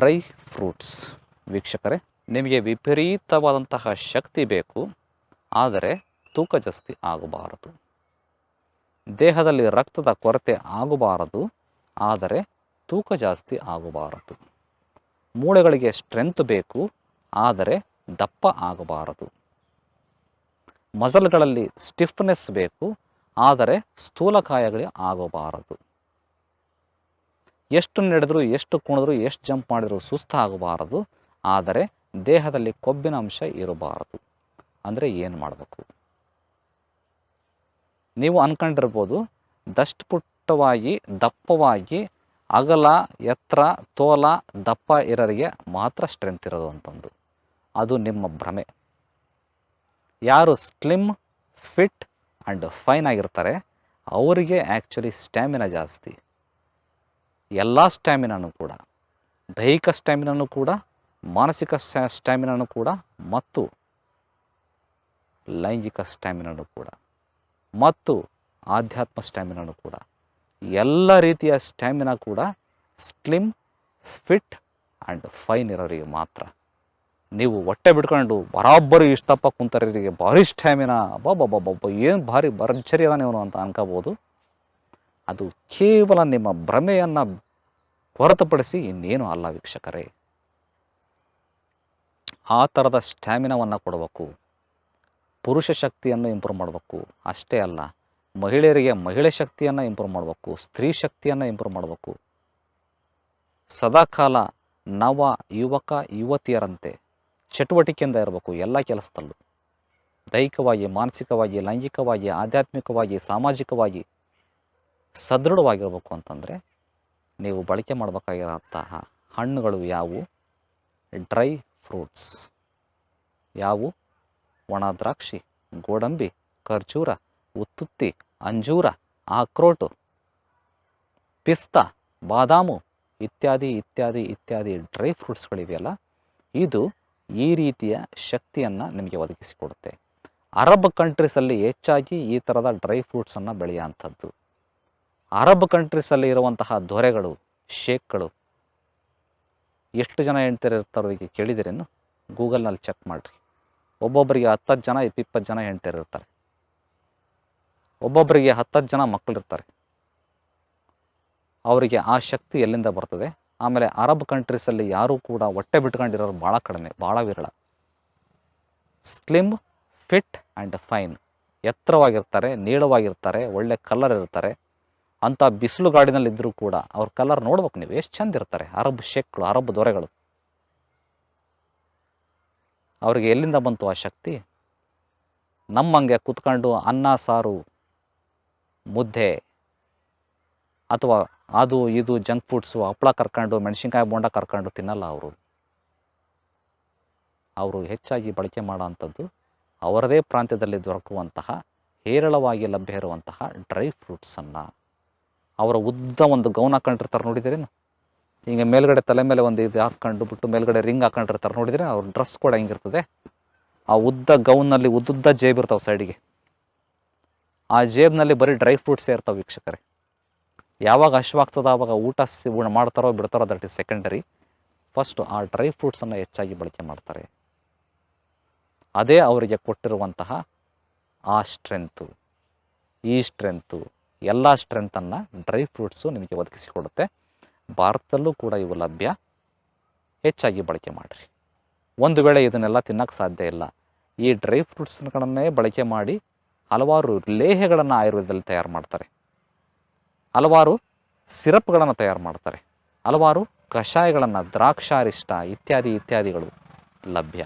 Dry fruits. ವೀಕ್ಷಕರೇ, ನಿಮಗೆ ವಿಪರೀತವಾದಂತಹ ಶಕ್ತಿ ಬೇಕು, ಆದರೆ ತೂಕ ಜಾಸ್ತಿ ಆಗಬಾರದು. ದೇಹದಲ್ಲಿ ರಕ್ತದ ಕೊರತೆ ಆಗಬಾರದು, ಆದರೆ ತೂಕ ಜಾಸ್ತಿ ಆಗಬಾರದು. ಮೂಳೆಗಳಿಗೆ ಸ್ಟ್ರೆಂತ್ ಬೇಕು, ಆದರೆ ದಪ್ಪ ಆಗಬಾರದು. ಮಸಲ್ಗಳಲ್ಲಿ ಸ್ಟಿಫ್ನೆಸ್ ಬೇಕು, ಆದರೆ ಸ್ಥೂಲಕಾಯಗಳೇ ಆಗಬಾರದು. ಎಷ್ಟು ನಡೆದರೂ, ಎಷ್ಟು ಕುಣಿದ್ರು, ಎಷ್ಟು ಜಂಪ್ ಮಾಡಿದರೂ ಸುಸ್ತಾಗಬಾರದು. ಆದರೆ ದೇಹದಲ್ಲಿ ಕೊಬ್ಬಿನ ಅಂಶ ಇರಬಾರದು. ಅಂದರೆ ಏನು ಮಾಡಬೇಕು? ನೀವು ಅನ್ಕೊಂಡಿರ್ಬೋದು ದಷ್ಟಪುಟ್ಟವಾಗಿ ದಪ್ಪವಾಗಿ, ಅಗಲ ಎತ್ತರ ತೋಲ, ದಪ್ಪ ಇರೋರಿಗೆ ಮಾತ್ರ ಸ್ಟ್ರೆಂತ್ ಇರೋದು ಅಂತಂದು. ಅದು ನಿಮ್ಮ ಭ್ರಮೆ. ಯಾರು ಸ್ಲಿಮ್ ಫಿಟ್ ಆ್ಯಂಡ್ ಫೈನ್ ಆಗಿರ್ತಾರೆ, ಅವರಿಗೆ ಆ್ಯಕ್ಚುಲಿ ಸ್ಟ್ಯಾಮಿನಾ ಜಾಸ್ತಿ. ಎಲ್ಲ ಸ್ಟ್ಯಾಮಿನಾನು ಕೂಡ, ದೈಹಿಕ ಸ್ಟ್ಯಾಮಿನಾನು ಕೂಡ, ಮಾನಸಿಕ ಸ್ಟ್ಯಾಮಿನಾನು ಕೂಡ, ಮತ್ತು ಲೈಂಗಿಕ ಸ್ಟ್ಯಾಮಿನಾನು ಕೂಡ, ಮತ್ತು ಆಧ್ಯಾತ್ಮ ಸ್ಟ್ಯಾಮಿನಾನು ಕೂಡ. ಎಲ್ಲ ರೀತಿಯ ಸ್ಟ್ಯಾಮಿನಾ ಕೂಡ ಸ್ಲಿಮ್, ಫಿಟ್ ಆ್ಯಂಡ್ ಫೈನ್ ಇರೋರಿಗೆ ಮಾತ್ರ. ನೀವು ಹೊಟ್ಟೆ ಬಿಡ್ಕೊಂಡು ಬರಾಬ್ಬರಿ ಇಷ್ಟಪ್ಪ ಕುಂತರಿಗೆ ಭಾರಿ ಸ್ಟ್ಯಾಮಿನಾ ಬಾಬಾ ಏನು ಭಾರಿ ಭರ್ಜರಿ ಅದಾನೆ ಇವನು ಅಂತ ಅನ್ಕೋಬೋದು. ಅದು ಕೇವಲ ನಿಮ್ಮ ಭ್ರಮೆಯನ್ನು ಹೊರತುಪಡಿಸಿ ಇನ್ನೇನು ಅಲ್ಲ ವೀಕ್ಷಕರೇ. ಆ ಥರದ ಸ್ಟ್ಯಾಮಿನಾವನ್ನು ಕೊಡಬೇಕು. ಪುರುಷ ಶಕ್ತಿಯನ್ನು ಇಂಪ್ರೂವ್ ಮಾಡಬೇಕು. ಅಷ್ಟೇ ಅಲ್ಲ, ಮಹಿಳೆಯರಿಗೆ ಮಹಿಳೆ ಶಕ್ತಿಯನ್ನು ಇಂಪ್ರೂವ್ ಮಾಡಬೇಕು, ಸ್ತ್ರೀ ಶಕ್ತಿಯನ್ನು ಇಂಪ್ರೂವ್ ಮಾಡಬೇಕು. ಸದಾಕಾಲ ನವ ಯುವಕ ಯುವತಿಯರಂತೆ ಚಟುವಟಿಕೆಯಿಂದ ಇರಬೇಕು ಎಲ್ಲ ಕೆಲಸದಲ್ಲೂ. ದೈಹಿಕವಾಗಿ, ಮಾನಸಿಕವಾಗಿ, ಲೈಂಗಿಕವಾಗಿ, ಆಧ್ಯಾತ್ಮಿಕವಾಗಿ, ಸಾಮಾಜಿಕವಾಗಿ. ಸದೃಢವಾಗಿರಬೇಕು ಅಂತಂದರೆ ನೀವು ಬಳಕೆ ಮಾಡಬೇಕಾಗಿರೋಂತಹ ಹಣ್ಣುಗಳು ಯಾವುವು? Dry fruits. ಯಾವುವು? ಒಣ ದ್ರಾಕ್ಷಿ, ಗೋಡಂಬಿ, ಖರ್ಜೂರ, ಉತ್ತುತ್ತಿ, ಅಂಜೂರ, ಆಕ್ರೋಟು, ಪಿಸ್ತಾ, ಬಾದಾಮು ಇತ್ಯಾದಿ ಇತ್ಯಾದಿ ಇತ್ಯಾದಿ ಡ್ರೈ ಫ್ರೂಟ್ಸ್ಗಳಿವೆಯಲ್ಲ, ಇದು ಈ ರೀತಿಯ ಶಕ್ತಿಯನ್ನು ನಿಮಗೆ ಒದಗಿಸಿಕೊಡುತ್ತೆ. ಅರಬ್ ಕಂಟ್ರೀಸಲ್ಲಿ ಹೆಚ್ಚಾಗಿ ಈ ಥರದ ಡ್ರೈ ಫ್ರೂಟ್ಸನ್ನು ಬೆಳೆಯುವಂಥದ್ದು ಅರಬ್ ಕಂಟ್ರೀಸಲ್ಲಿ ಇರುವಂತಹ ದೊರೆಗಳು, ಶೇಕ್ಗಳು, ಎಷ್ಟು ಜನ ಹೆಣ್ತಿರು ಇರ್ತಾರೋರಿಗೆ ಕೇಳಿದಿರೇನು ಗೂಗಲ್ನಲ್ಲಿ ಚೆಕ್ ಮಾಡಿರಿ. ಒಬ್ಬೊಬ್ಬರಿಗೆ ಹತ್ತತ್ತು ಜನ ಇಪ್ಪಿಪ್ಪತ್ತು ಜನ ಹೆಣ್ತಿರು ಇರ್ತಾರೆ. ಒಬ್ಬೊಬ್ಬರಿಗೆ ಹತ್ತತ್ತು ಜನ ಮಕ್ಕಳಿರ್ತಾರೆ ಅವರಿಗೆ ಆ ಶಕ್ತಿ ಎಲ್ಲಿಂದ ಬರ್ತದೆ? ಆಮೇಲೆ ಅರಬ್ ಕಂಟ್ರೀಸಲ್ಲಿ ಯಾರೂ ಕೂಡ ಹೊಟ್ಟೆ ಬಿಟ್ಕೊಂಡಿರೋರು ಭಾಳ ಕಡಿಮೆ ಭಾಳ ವಿರಳ. ಸ್ಲಿಮ್ ಫಿಟ್ ಆ್ಯಂಡ್ ಫೈನ್ ಎತ್ತರವಾಗಿರ್ತಾರೆ, ನೀಳವಾಗಿರ್ತಾರೆ, ಒಳ್ಳೆ ಕಲರ್ ಇರ್ತಾರೆ. ಅಂಥ ಬಿಸಿಲು ಗಾಡಿನಲ್ಲಿ ಇದ್ದರೂ ಕೂಡ ಅವ್ರ ಕಲರ್ ನೋಡ್ಬೇಕು ನೀವು. ಎಷ್ಟು ಚಂದ ಇರ್ತಾರೆ. ಅರಬ್ ಶೆಕ್ಳು, ಅರಬ್ ದೊರೆಗಳು. ಅವ್ರಿಗೆ ಎಲ್ಲಿಂದ ಬಂತು ಆ ಶಕ್ತಿ? ನಮ್ಮಂಗೆ ಕುತ್ಕೊಂಡು ಅನ್ನ, ಸಾರು, ಮುದ್ದೆ, ಅಥವಾ ಅದು, ಇದು ಜಂಕ್ ಫುಡ್ಸು ಹಪ್ಪಳ ಕರ್ಕೊಂಡು, ಮೆಣಸಿನ್ಕಾಯಿ ಬೋಂಡ ಕರ್ಕೊಂಡು ತಿನ್ನಲ್ಲ ಅವರು. ಅವರು ಹೆಚ್ಚಾಗಿ ಬಳಕೆ ಮಾಡೋ ಅಂಥದ್ದು ಅವರದೇ ಪ್ರಾಂತ್ಯದಲ್ಲಿ ದೊರಕುವಂತಹ ಹೇರಳವಾಗಿ ಲಭ್ಯ ಇರುವಂತಹ ಡ್ರೈ ಫ್ರೂಟ್ಸನ್ನು ಅವರ ಉದ್ದ ಒಂದು ಗೌನ್ ಹಾಕೊಂಡಿರ್ತಾರೆ ನೋಡಿದ್ದೀರೇನು ಹಿಂಗೆ ಮೇಲ್ಗಡೆ ತಲೆ ಮೇಲೆ ಒಂದು ಇದು ಹಾಕ್ಕೊಂಡು ಬಿಟ್ಟು ಮೇಲ್ಗಡೆ ರಿಂಗ್ ಹಾಕೊಂಡಿರ್ತಾರೆ ನೋಡಿದರೆ ಅವ್ರ ಡ್ರೆಸ್ ಕೂಡ ಹಿಂಗಿರ್ತದೆ? ಆ ಉದ್ದ ಗೌನ್ನಲ್ಲಿ ಉದ್ದುದ್ದ ಜೇಬ್ ಇರ್ತಾವೆ ಸೈಡಿಗೆ. ಆ ಜೇಬ್ನಲ್ಲಿ ಬರೀ ಡ್ರೈ ಫ್ರೂಟ್ಸೇ ಇರ್ತಾವೆ ವೀಕ್ಷಕರೇ. ಯಾವಾಗ ಹಶ್ವಾಗ್ತದ ಆವಾಗ ಊಟ ಊಟ ಮಾಡ್ತಾರೋ ಬಿಡ್ತಾರೋ ದಟ್ ಇಸ್ ಸೆಕೆಂಡರಿ. ಫಸ್ಟು ಆ ಡ್ರೈ ಫ್ರೂಟ್ಸನ್ನು ಹೆಚ್ಚಾಗಿ ಬಳಕೆ ಮಾಡ್ತಾರೆ. ಅದೇ ಅವರಿಗೆ ಕೊಟ್ಟಿರುವಂತಹ ಆ ಸ್ಟ್ರೆಂತು. ಈ ಸ್ಟ್ರೆಂತು. ಎಲ್ಲ ಸ್ಟ್ರೆಂತನ್ನು ಡ್ರೈ ಫ್ರೂಟ್ಸು ನಿಮಗೆ ಒದಗಿಸಿಕೊಡುತ್ತೆ. ಭಾರತದಲ್ಲೂ ಕೂಡ ಇವು ಲಭ್ಯ. ಹೆಚ್ಚಾಗಿ ಬಳಕೆ ಮಾಡಿರಿ. ಒಂದು ವೇಳೆ ಇದನ್ನೆಲ್ಲ ತಿನ್ನೋಕ್ಕೆ ಸಾಧ್ಯ ಇಲ್ಲ, ಈ ಡ್ರೈ ಫ್ರೂಟ್ಸ್ಗಳನ್ನೇ ಬಳಕೆ ಮಾಡಿ ಹಲವಾರು ಲೇಹಗಳನ್ನು ಆಯುರ್ವೇದದಲ್ಲಿ ತಯಾರು ಮಾಡ್ತಾರೆ. ಹಲವಾರು ಸಿರಪ್ಗಳನ್ನು ತಯಾರು ಮಾಡ್ತಾರೆ. ಹಲವಾರು ಕಷಾಯಗಳನ್ನು ದ್ರಾಕ್ಷಾರಿಷ್ಟ ಇತ್ಯಾದಿ ಇತ್ಯಾದಿಗಳು ಲಭ್ಯ.